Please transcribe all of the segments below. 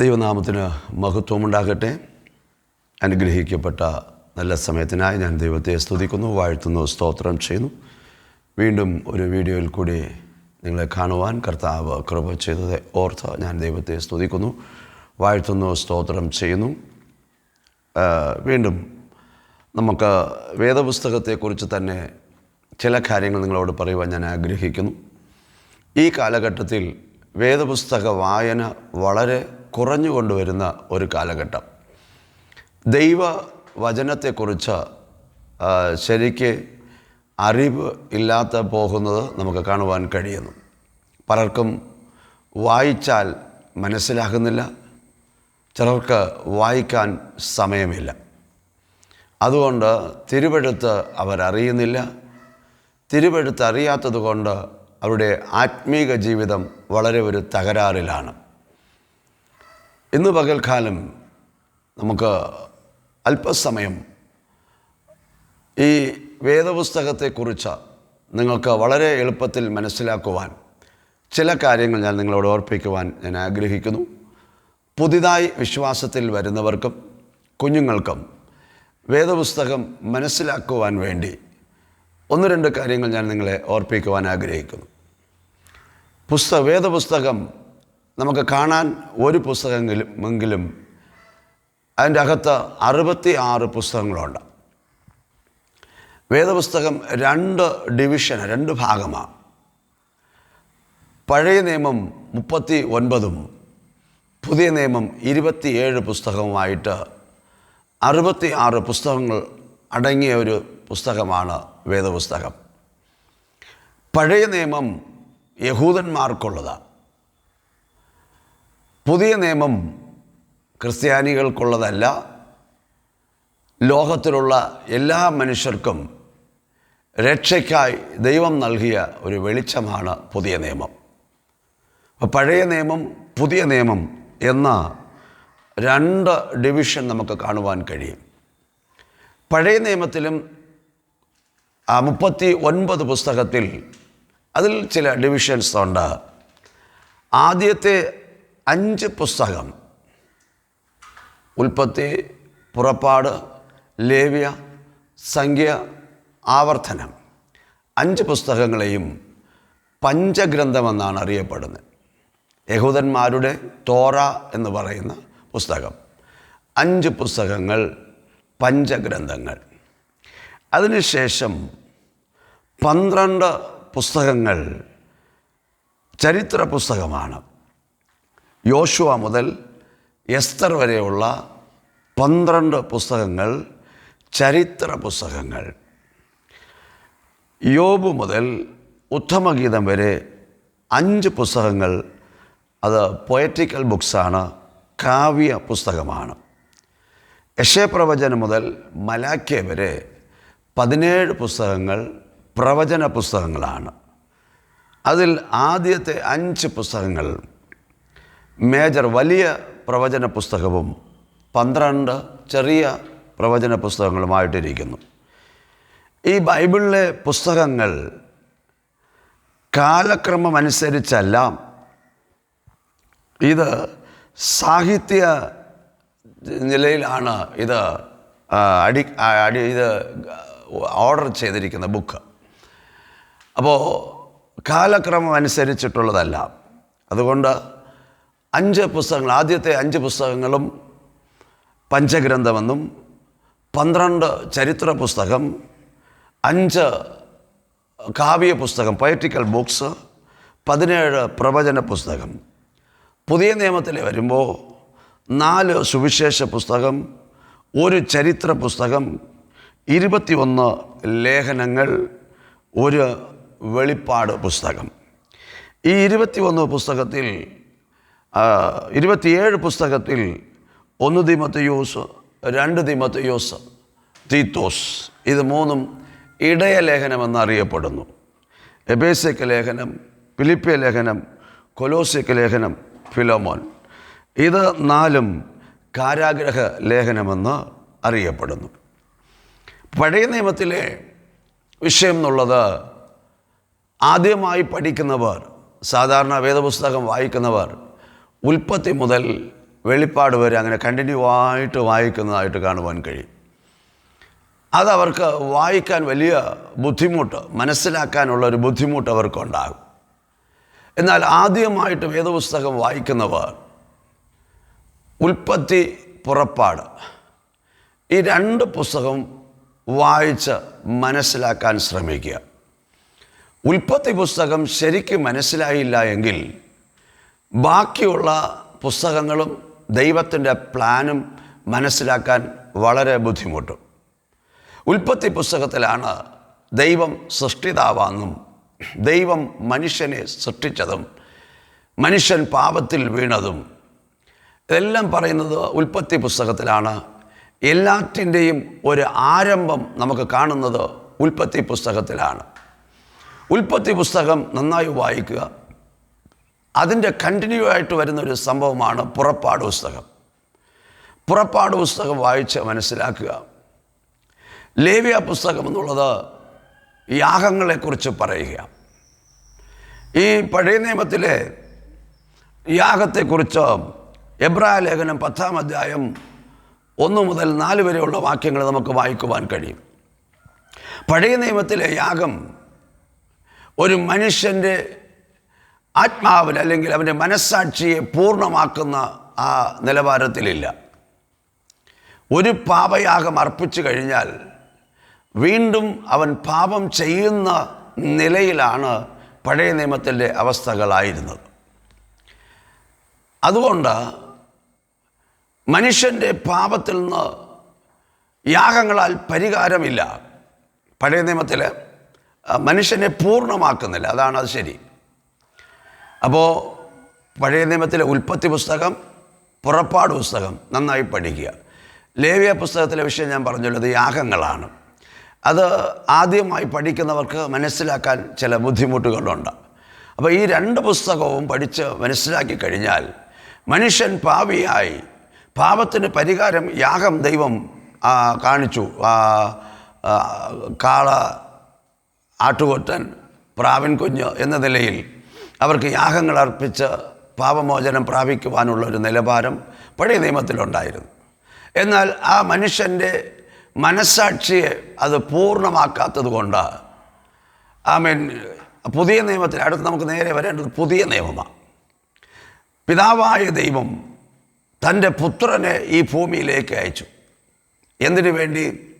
ദൈവനാമത്തിന് മഹത്വമുണ്ടാകട്ടെ. അനുഗ്രഹിക്കപ്പെട്ട നല്ല സമയത്തിനായി ഞാൻ ദൈവത്തെ സ്തുതിക്കുന്നു വാഴ്ത്തുന്നു സ്തോത്രം ചെയ്യുന്നു. വീണ്ടും ഒരു വീഡിയോയിൽ കൂടി നിങ്ങളെ കാണുവാൻ കർത്താവ് കൃപ ചെയ്തത് ഓർത്ത് ഞാൻ ദൈവത്തെ സ്തുതിക്കുന്നു വാഴ്ത്തുന്നു സ്തോത്രം ചെയ്യുന്നു. വീണ്ടും നമുക്ക് വേദപുസ്തകത്തെക്കുറിച്ച് തന്നെ ചില കാര്യങ്ങൾ നിങ്ങളോട് പറയുവാൻ ഞാൻ ആഗ്രഹിക്കുന്നു. ഈ കാലഘട്ടത്തിൽ വേദപുസ്തക വായന വളരെ കുറഞ്ഞു കൊണ്ടുവരുന്ന ഒരു കാലഘട്ടം. ദൈവ വചനത്തെക്കുറിച്ച് ശരിക്ക് അറിവ് ഇല്ലാത്ത പോകുന്നത് നമുക്ക് കാണുവാൻ കഴിയുന്നു. പലർക്കും വായിച്ചാൽ മനസ്സിലാകുന്നില്ല ചിലർക്ക് വായിക്കാൻ സമയമില്ല. അതുകൊണ്ട് തിരുവെഴുത്ത് അവരറിയുന്നില്ല. തിരുവെഴുത്ത് അറിയാത്തത് കൊണ്ട് അവരുടെ ആത്മീക ജീവിതം വളരെ ഒരു തകരാറിലാണ്. ഇന്ന് പകൽക്കാലം നമുക്ക് അല്പസമയം ഈ വേദപുസ്തകത്തെക്കുറിച്ച് നിങ്ങൾക്ക് വളരെ എളുപ്പത്തിൽ മനസ്സിലാക്കുവാൻ ചില കാര്യങ്ങൾ ഞാൻ നിങ്ങളോട് ഓർപ്പിക്കുവാൻ ഞാൻ ആഗ്രഹിക്കുന്നു. പുതിയതായി വിശ്വാസത്തിൽ വരുന്നവർക്കും കുഞ്ഞുങ്ങൾക്കും വേദപുസ്തകം മനസ്സിലാക്കുവാൻ വേണ്ടി ഒന്ന് രണ്ട് കാര്യങ്ങൾ ഞാൻ നിങ്ങളെ ഓർപ്പിക്കുവാൻ ആഗ്രഹിക്കുന്നു. പുസ്തക വേദപുസ്തകം നമുക്ക് കാണാൻ ഒരു പുസ്തകമെങ്കിലും എങ്കിലും അതിന്റെ അകത്ത് അറുപത്തി ആറ് പുസ്തകങ്ങളുണ്ട്. വേദപുസ്തകം രണ്ട് ഡിവിഷൻ രണ്ട് ഭാഗമാണ് പഴയ നിയമം മുപ്പത്തി ഒൻപതും പുതിയ നിയമം ഇരുപത്തിയേഴ് പുസ്തകവുമായിട്ട് അറുപത്തി ആറ് പുസ്തകങ്ങൾ അടങ്ങിയ ഒരു പുസ്തകമാണ് വേദപുസ്തകം. പഴയ നിയമം യഹൂദന്മാർക്കുള്ളതാണ്. പുതിയ നിയമം ക്രിസ്ത്യാനികൾക്കുള്ളതല്ല. ലോകത്തിലുള്ള എല്ലാ മനുഷ്യർക്കും രക്ഷയ്ക്കായി ദൈവം നൽകിയ ഒരു വെളിച്ചമാണ് പുതിയ നിയമം. പഴയ നിയമം പുതിയ നിയമം എന്ന രണ്ട് ഡിവിഷൻ നമുക്ക് കാണുവാൻ കഴിയും. പഴയ നിയമത്തിലും ആ മുപ്പത്തി ഒൻപത് പുസ്തകത്തിൽ അതിൽ ചില ഡിവിഷൻസ് ഉണ്ട്. ആദ്യത്തെ അഞ്ച് പുസ്തകം ഉൽപ്പത്തി പുറപ്പാട് ലേവ്യ സംഖ്യ ആവർത്തനം. അഞ്ച് പുസ്തകങ്ങളെയും പഞ്ചഗ്രന്ഥമെന്നാണ് അറിയപ്പെടുന്നത്. യഹൂദന്മാരുടെ തോറ എന്ന് പറയുന്ന പുസ്തകം. അഞ്ച് പുസ്തകങ്ങൾ പഞ്ചഗ്രന്ഥങ്ങൾ. അതിനുശേഷം പന്ത്രണ്ട് പുസ്തകങ്ങൾ ചരിത്ര പുസ്തകമാണ്. യോശുവ മുതൽ എസ്തർ വരെയുള്ള പന്ത്രണ്ട് പുസ്തകങ്ങൾ ചരിത്ര പുസ്തകങ്ങൾ. യോബ് മുതൽ ഉത്തമഗീതം വരെ അഞ്ച് പുസ്തകങ്ങൾ അത് പൊയറ്റിക്കൽ ബുക്സാണ് കാവ്യ പുസ്തകമാണ്. യശയപ്രവചനം മുതൽ മലാഖ്യ വരെ പതിനേഴ് പുസ്തകങ്ങൾ പ്രവചന പുസ്തകങ്ങളാണ്. അതിൽ ആദ്യത്തെ അഞ്ച് പുസ്തകങ്ങൾ മേജർ വലിയ പ്രവചന പുസ്തകവും പന്ത്രണ്ട് ചെറിയ പ്രവചന പുസ്തകങ്ങളുമായിട്ടിരിക്കുന്നു. ഈ ബൈബിളിലെ പുസ്തകങ്ങൾ കാലക്രമമനുസരിച്ചല്ല ഇത് സാഹിത്യ നിലയിലാണ് ഇത് അടി അടി ഇത് ഓർഡർ ചെയ്തിരിക്കുന്ന ബുക്ക്. അപ്പോൾ കാലക്രമം അനുസരിച്ചിട്ടുള്ളതല്ല. അതുകൊണ്ട് അഞ്ച് പുസ്തകങ്ങൾ ആദ്യത്തെ അഞ്ച് പുസ്തകങ്ങളും പഞ്ചഗ്രന്ഥമെന്നും പന്ത്രണ്ട് ചരിത്ര പുസ്തകം അഞ്ച് കാവ്യ പുസ്തകം പൊയറ്റിക്കൽ ബുക്സ് പതിനേഴ് പ്രവചന പുസ്തകം. പുതിയ നിയമത്തിൽ വരുമ്പോൾ നാല് സുവിശേഷ പുസ്തകം ഒരു ചരിത്ര പുസ്തകം ഇരുപത്തിയൊന്ന് ലേഖനങ്ങൾ ഒരു വെളിപ്പാട് പുസ്തകം. ഈ ഇരുപത്തിയൊന്ന് പുസ്തകത്തിൽ ഇരുപത്തിയേഴ് പുസ്തകത്തിൽ ഒന്ന് തിമത്തയോസ് രണ്ട് തിമത്തയോസ് തീത്തോസ്. ഇത് മൂന്നും ഇടയ ലേഖനമെന്ന് അറിയപ്പെടുന്നു എബേസയ്ക്ക് ലേഖനം ഫിലിപ്പിയ ലേഖനം കൊലോസ്യക്ക് ലേഖനം ഫിലോമോൻ. ഇത് നാലും കാരാഗ്രഹ ലേഖനമെന്ന് അറിയപ്പെടുന്നു. പഴയ നിയമത്തിലെ വിഷയം എന്നുള്ളത് ആദ്യമായി പഠിക്കുന്നവർ സാധാരണ വേദപുസ്തകം വായിക്കുന്നവർ ഉൽപ്പത്തി മുതൽ വെളിപ്പാട് വരെ അങ്ങനെ കണ്ടിന്യൂ ആയിട്ട് വായിക്കുന്നതായിട്ട് കാണുവാൻ കഴിയും. അതവർക്ക് വായിക്കാൻ വലിയ ബുദ്ധിമുട്ട് മനസ്സിലാക്കാനുള്ള ഒരു ബുദ്ധിമുട്ട് അവർക്കുണ്ടാകും. എന്നാൽ ആദ്യമായിട്ട് വേദപുസ്തകം വായിക്കുന്നവർ ഉൽപ്പത്തി പുറപ്പാട് ഈ രണ്ട് പുസ്തകം വായിച്ച് മനസ്സിലാക്കാൻ ശ്രമിക്കുക. ഉൽപ്പത്തി പുസ്തകം ശരിക്കും മനസ്സിലായില്ല എങ്കിൽ ബാക്കിയുള്ള പുസ്തകങ്ങളും ദൈവത്തിന്റെ പ്ലാനും മനസ്സിലാക്കാൻ വളരെ ബുദ്ധിമുട്ടും. ഉൽപ്പത്തി പുസ്തകത്തിലാണ് ദൈവം സൃഷ്ടിതാവാന്നും ദൈവം മനുഷ്യനെ സൃഷ്ടിച്ചതും മനുഷ്യൻ പാപത്തിൽ വീണതും ഇതെല്ലാം പറയുന്നത് ഉൽപ്പത്തി പുസ്തകത്തിലാണ്. എല്ലാറ്റിന്റെയും ഒരു ആരംഭം നമുക്ക് കാണുന്നത് ഉൽപ്പത്തി പുസ്തകത്തിലാണ്. ഉൽപ്പത്തി പുസ്തകം നന്നായി വായിക്കുക. അതിന്റെ കണ്ടിന്യൂ ആയിട്ട് വരുന്നൊരു സംഭവമാണ് പുറപ്പാട് പുസ്തകം. പുറപ്പാട് പുസ്തകം വായിച്ച് മനസ്സിലാക്കുക. ലേവ്യ പുസ്തകം എന്നുള്ളത് യാഗങ്ങളെക്കുറിച്ച് പറയുക. ഈ പഴയ നിയമത്തിലെ യാഗത്തെക്കുറിച്ച് എബ്രായ ലേഖനം പത്താം അധ്യായം ഒന്ന് മുതൽ നാല് വരെയുള്ള വാക്യങ്ങൾ നമുക്ക് വായിക്കുവാൻ കഴിയും. പഴയ നിയമത്തിലെ യാഗം ഒരു മനുഷ്യന്റെ ആത്മാവിൽ അല്ലെങ്കിൽ അവന്റെ മനസ്സാക്ഷിയെ പൂർണമാക്കുന്ന ആ നിലവാരത്തിലില്ല. ഒരു പാപയാഗം അർപ്പിച്ചു കഴിഞ്ഞാൽ വീണ്ടും അവൻ പാപം ചെയ്യുന്ന നിലയിലാണ് പഴയ നിയമത്തിന്റെ അവസ്ഥകളായിരുന്നത്. അതുകൊണ്ട് മനുഷ്യന്റെ പാപത്തിൽ നിന്ന് യാഗങ്ങളാൽ പരിഹാരമില്ല. പഴയ നിയമത്തിൽ മനുഷ്യനെ പൂർണമാക്കുന്നില്ല. അതാണ് അത് ശരി. അപ്പോൾ പഴയ നിയമത്തിലെ ഉൽപ്പത്തി പുസ്തകം പുറപ്പാട് പുസ്തകം നന്നായി പഠിക്കുക. ലേവ്യ പുസ്തകത്തിലെ വിഷയം ഞാൻ പറഞ്ഞുള്ളത് യാഗങ്ങളാണ് അത് ആദ്യമായി പഠിക്കുന്നവർക്ക് മനസ്സിലാക്കാൻ ചില ബുദ്ധിമുട്ടുകളുണ്ട്. അപ്പോൾ ഈ രണ്ട് പുസ്തകവും പഠിച്ച് മനസ്സിലാക്കി കഴിഞ്ഞാൽ മനുഷ്യൻ പാവിയായി പാപത്തിന് പരിഹാരം യാഗം ദൈവം കാണിച്ചു. കാള ആട്ടുകൊറ്റൻ പ്രാവിൻ കുഞ്ഞ് എന്ന നിലയിൽ അവർക്ക് യാഗങ്ങൾ അർപ്പിച്ച് പാപമോചനം പ്രാപിക്കുവാനുള്ള ഒരു നിലവാരം പഴയ നിയമത്തിലുണ്ടായിരുന്നു. എന്നാൽ ആ മനുഷ്യന്റെ മനസ്സാക്ഷിയെ അത് പൂർണമാക്കാത്തത് കൊണ്ട് ഐ മീൻ പുതിയ നിയമത്തിൽ അടുത്ത് നമുക്ക് നേരെ വരേണ്ടത് പുതിയ നിയമമാണ് പിതാവായ ദൈവം തന്റെ പുത്രനെ ഈ ഭൂമിയിലേക്ക് അയച്ചു. എന്തിനു വേണ്ടി?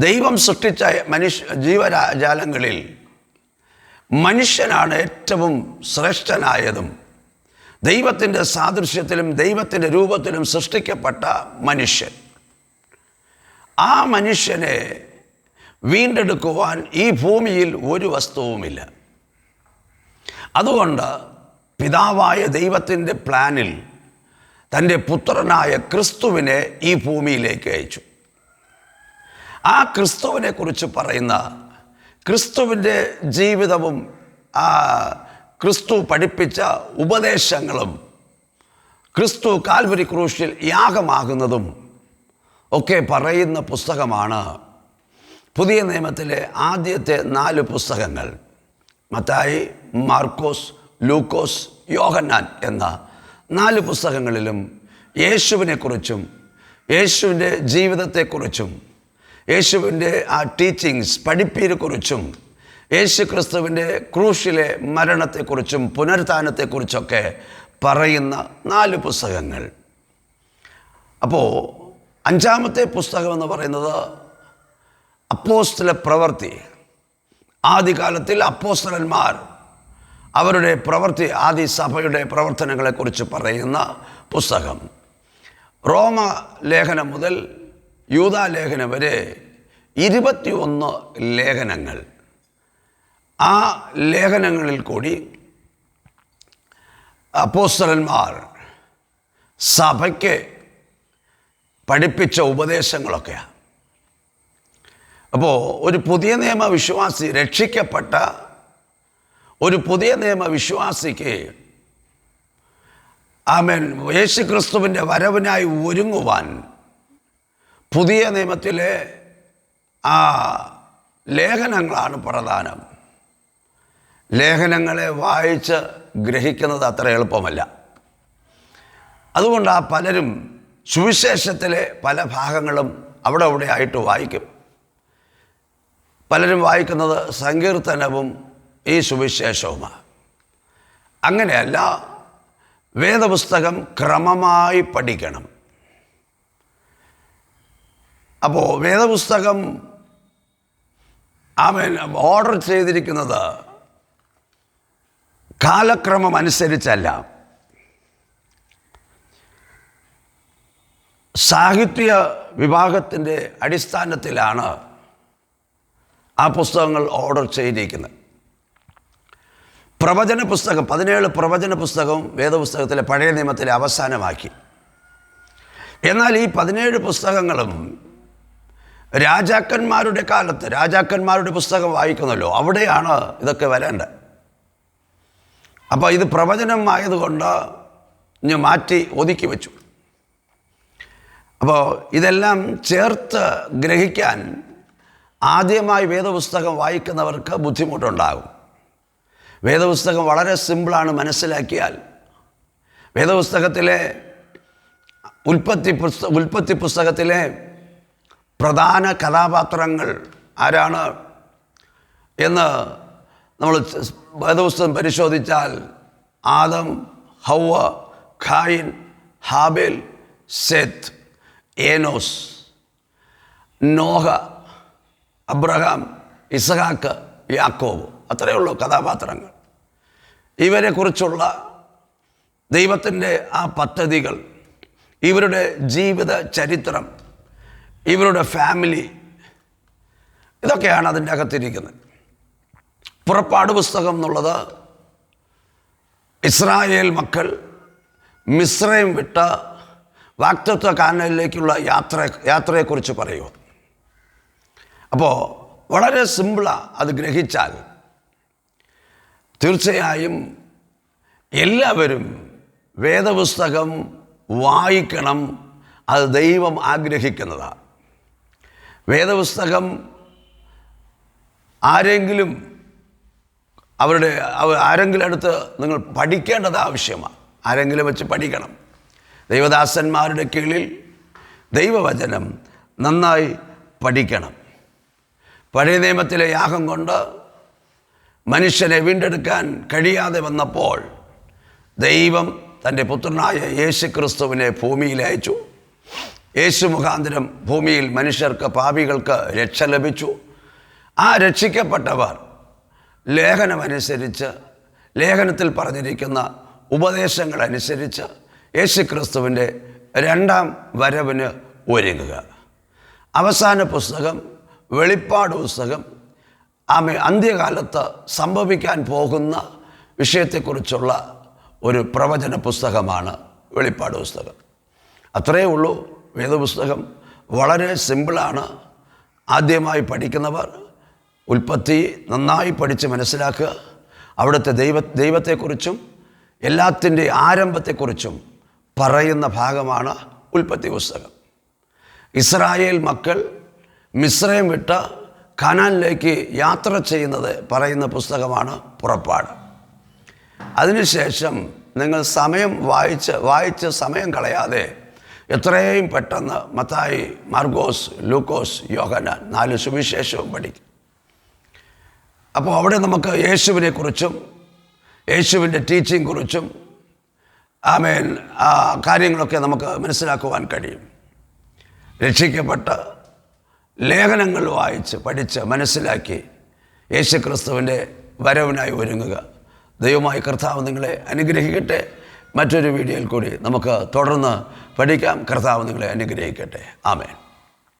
ദൈവം സൃഷ്ടിച്ച മനുഷ്യ ജീവരാജാലങ്ങളിൽ മനുഷ്യനാണ് ഏറ്റവും ശ്രേഷ്ഠനായതും. ദൈവത്തിന്റെ സാദൃശ്യത്തിലും ദൈവത്തിന്റെ രൂപത്തിലും സൃഷ്ടിക്കപ്പെട്ട മനുഷ്യൻ. ആ മനുഷ്യനെ വീണ്ടെടുക്കുവാൻ ഈ ഭൂമിയിൽ ഒരു വസ്തുവുമില്ല. അതുകൊണ്ട് പിതാവായ ദൈവത്തിന്റെ പ്ലാനിൽ തന്റെ പുത്രനായ ക്രിസ്തുവിനെ ഈ ഭൂമിയിലേക്ക് അയച്ചു. ആ ക്രിസ്തുവിനെ കുറിച്ച് പറയുന്ന ക്രിസ്തുവിന്റെ ജീവിതവും ആ ക്രിസ്തു പഠിപ്പിച്ച ഉപദേശങ്ങളും ക്രിസ്തു കാൽവരി ക്രൂശിൽ യാഗമാകുന്നതും ഒക്കെ പറയുന്ന പുസ്തകമാണ് പുതിയ നിയമത്തിലെ ആദ്യത്തെ നാല് പുസ്തകങ്ങൾ. മത്തായി മാർക്കോസ് ലൂക്കോസ് യോഹന്നാൻ എന്ന നാല് പുസ്തകങ്ങളിലും യേശുവിനെക്കുറിച്ചും യേശുവിന്റെ ജീവിതത്തെക്കുറിച്ചും യേശുവിന്റെ ആ ടീച്ചിങ്സ് പഠിപ്പീരെക്കുറിച്ചും യേശു ക്രിസ്തുവിന്റെ ക്രൂശിലെ മരണത്തെക്കുറിച്ചും പുനരുത്ഥാനത്തെക്കുറിച്ചൊക്കെ പറയുന്ന നാല് പുസ്തകങ്ങൾ. അപ്പോൾ അഞ്ചാമത്തെ പുസ്തകം എന്ന് പറയുന്നത് അപ്പോസ്തല പ്രവൃത്തി. ആദ്യകാലത്തിൽ അപ്പോസ്തലന്മാർ അവരുടെ പ്രവൃത്തി ആദി സഭയുടെ പ്രവർത്തനങ്ങളെക്കുറിച്ച് പറയുന്ന പുസ്തകം. റോമ ലേഖനം മുതൽ യൂതാ ലേഖനം വരെ ഇരുപത്തിയൊന്ന് ലേഖനങ്ങൾ. ആ ലേഖനങ്ങളിൽ കൂടി അപ്പോസ്തലന്മാർ സഭയ്ക്ക് പഠിപ്പിച്ച ഉപദേശങ്ങളൊക്കെയാണ്. അപ്പോൾ ഒരു പുതിയ നിയമ വിശ്വാസി രക്ഷിക്കപ്പെട്ട ഒരു പുതിയ നിയമ വിശ്വാസിക്ക് ആമേൻ. യേശു ക്രിസ്തുവിന്റെ വരവിനായി ഒരുങ്ങുവാൻ പുതിയ നിയമത്തിലെ ആ ലേഖനങ്ങളാണ് പ്രധാനം. ലേഖനങ്ങളെ വായിച്ച് ഗ്രഹിക്കുന്നത് അത്ര എളുപ്പമല്ല. അതുകൊണ്ട് ആ പലരും സുവിശേഷത്തിലെ പല ഭാഗങ്ങളും അവിടെ അവിടെ ആയിട്ട് വായിക്കും. പലരും വായിക്കുന്നത് സങ്കീർത്തനവും ഈ സുവിശേഷവുമാണ്. അങ്ങനെയല്ല വേദപുസ്തകം ക്രമമായി പഠിക്കണം. അപ്പോൾ വേദപുസ്തകം അവൻ ഓർഡർ ചെയ്തിരിക്കുന്നത് കാലക്രമം അനുസരിച്ചല്ല. സാഹിത്യ വിഭാഗത്തിന്റെ അടിസ്ഥാനത്തിലാണ് ആ പുസ്തകങ്ങൾ ഓർഡർ ചെയ്തിരിക്കുന്നത്. പ്രവചന പുസ്തകം പതിനേഴ് പ്രവചന പുസ്തകവും വേദപുസ്തകത്തിലെ പഴയ നിയമത്തിലെ അവസാനമാക്കി. എന്നാൽ ഈ പതിനേഴ് പുസ്തകങ്ങളും രാജാക്കന്മാരുടെ കാലത്ത് രാജാക്കന്മാരുടെ പുസ്തകം വായിക്കുന്നല്ലോ അവിടെയാണ് ഇതൊക്കെ വരേണ്ടത്. അപ്പോൾ ഇത് പ്രവചനം ആയതുകൊണ്ട് ഞാൻ മാറ്റി ഒതുക്കി വെച്ചു. അപ്പോൾ ഇതെല്ലാം ചേർത്ത് ഗ്രഹിക്കാൻ ആദ്യമായി വേദപുസ്തകം വായിക്കുന്നവർക്ക് ബുദ്ധിമുട്ടുണ്ടാകും. വേദപുസ്തകം വളരെ സിമ്പിളാണ് മനസ്സിലാക്കിയാൽ. വേദപുസ്തകത്തിലെ ഉൽപ്പത്തി പുസ്ത ഉൽപ്പത്തി പുസ്തകത്തിലെ പ്രധാന കഥാപാത്രങ്ങൾ ആരാണ് എന്ന് നമ്മൾ വേദപുസ്തകം പരിശോധിച്ചാൽ Adam Havva Khayin Habel Seth Enos Noah Abraham Isahak Yakob. അത്രയേ ഉള്ളൂ കഥാപാത്രങ്ങൾ. ഇവരെക്കുറിച്ചുള്ള ദൈവത്തിന്റെ ആ പദ്ധതികൾ ഇവരുടെ ജീവിത ചരിത്രം ഇവരുടെ ഫാമിലി ഇതൊക്കെയാണ് അതിന്റെ അകത്തിരിക്കുന്നത്. പുറപ്പാട് പുസ്തകം എന്നുള്ളത് ഇസ്രായേൽ മക്കൾ മിശ്രയും വിട്ട വാക്തത്വ കാനലിലേക്കുള്ള യാത്ര യാത്രയെക്കുറിച്ച് പറയുക അപ്പോൾ വളരെ സിമ്പിളാണ് അത് ഗ്രഹിച്ചാൽ തീർച്ചയായും എല്ലാവരും വേദപുസ്തകം വായിക്കണം അത് ദൈവം ആഗ്രഹിക്കുന്നതാണ്. വേദപുസ്തകം ആരെങ്കിലും അവരുടെ ആരെങ്കിലും അടുത്ത് നിങ്ങൾ പഠിക്കേണ്ടത് ആവശ്യമാണ്. ആരെങ്കിലും വെച്ച് പഠിക്കണം. ദൈവദാസന്മാരുടെ കീഴിൽ ദൈവവചനം നന്നായി പഠിക്കണം. പഴയ നിയമത്തിലെ യാഗം കൊണ്ട് മനുഷ്യനെ വീണ്ടെടുക്കാൻ കഴിയാതെ വന്നപ്പോൾ ദൈവം തന്റെ പുത്രനായ യേശു ക്രിസ്തുവിനെ ഭൂമിയിൽ അയച്ചു. യേശു മുഖാന്തരം ഭൂമിയിൽ മനുഷ്യർക്ക് പാപികൾക്ക് രക്ഷ ലഭിച്ചു. ആ രക്ഷിക്കപ്പെട്ടവർ ലേഖനമനുസരിച്ച് ലേഖനത്തിൽ പറഞ്ഞിരിക്കുന്ന ഉപദേശങ്ങളനുസരിച്ച് യേശു ക്രിസ്തുവിന്റെ രണ്ടാം വരവിന് ഒരുങ്ങുക. അവസാന പുസ്തകം വെളിപ്പാട് പുസ്തകം ആമെ അന്ത്യകാലത്ത് സംഭവിക്കാൻ പോകുന്ന വിഷയത്തെക്കുറിച്ചുള്ള ഒരു പ്രവചന പുസ്തകമാണ് വെളിപ്പാട് പുസ്തകം. അത്രയേ ഉള്ളൂ. വേദപുസ്തകം വളരെ സിമ്പിളാണ്. ആദ്യമായി പഠിക്കുന്നവർ ഉൽപ്പത്തി നന്നായി പഠിച്ച് മനസ്സിലാക്കുക. അവിടുത്തെ ദൈവ ദൈവത്തെക്കുറിച്ചും എല്ലാത്തിന്റെ ആരംഭത്തെക്കുറിച്ചും പറയുന്ന ഭാഗമാണ് ഉൽപ്പത്തി പുസ്തകം. ഇസ്രായേൽ മക്കൾ മിശ്രയം വിട്ട് ഖനാനിലേക്ക് യാത്ര ചെയ്യുന്നത് പറയുന്ന പുസ്തകമാണ് പുറപ്പാട്. അതിനുശേഷം നിങ്ങൾ സമയം വായിച്ച് വായിച്ച് സമയം കളയാതെ എത്രയും പെട്ടെന്ന് മത്തായി മാർഗോസ് ലൂക്കോസ് യോഹനാൻ നാല് സുവിശേഷവും പഠിക്കും. അപ്പോൾ അവിടെ നമുക്ക് യേശുവിനെ കുറിച്ചും യേശുവിന്റെ ടീച്ചിങ് കുറിച്ചും ആമേൻ ആ കാര്യങ്ങളൊക്കെ നമുക്ക് മനസ്സിലാക്കുവാൻ കഴിയും. രക്ഷിക്കപ്പെട്ട ലേഖനങ്ങൾ വായിച്ച് പഠിച്ച് മനസ്സിലാക്കി യേശു ക്രിസ്തുവിന്റെ വരവിനായി ഒരുങ്ങുക. ദൈവമായി കർത്താവ് നിങ്ങളെ അനുഗ്രഹിക്കട്ടെ. മറ്റൊരു വീഡിയോയിൽ കൂടി നമുക്ക് തുടർന്ന് പഠിക്കാം. കർത്താവ് നിങ്ങളെ അനുഗ്രഹിക്കട്ടെ. ആമേൻ.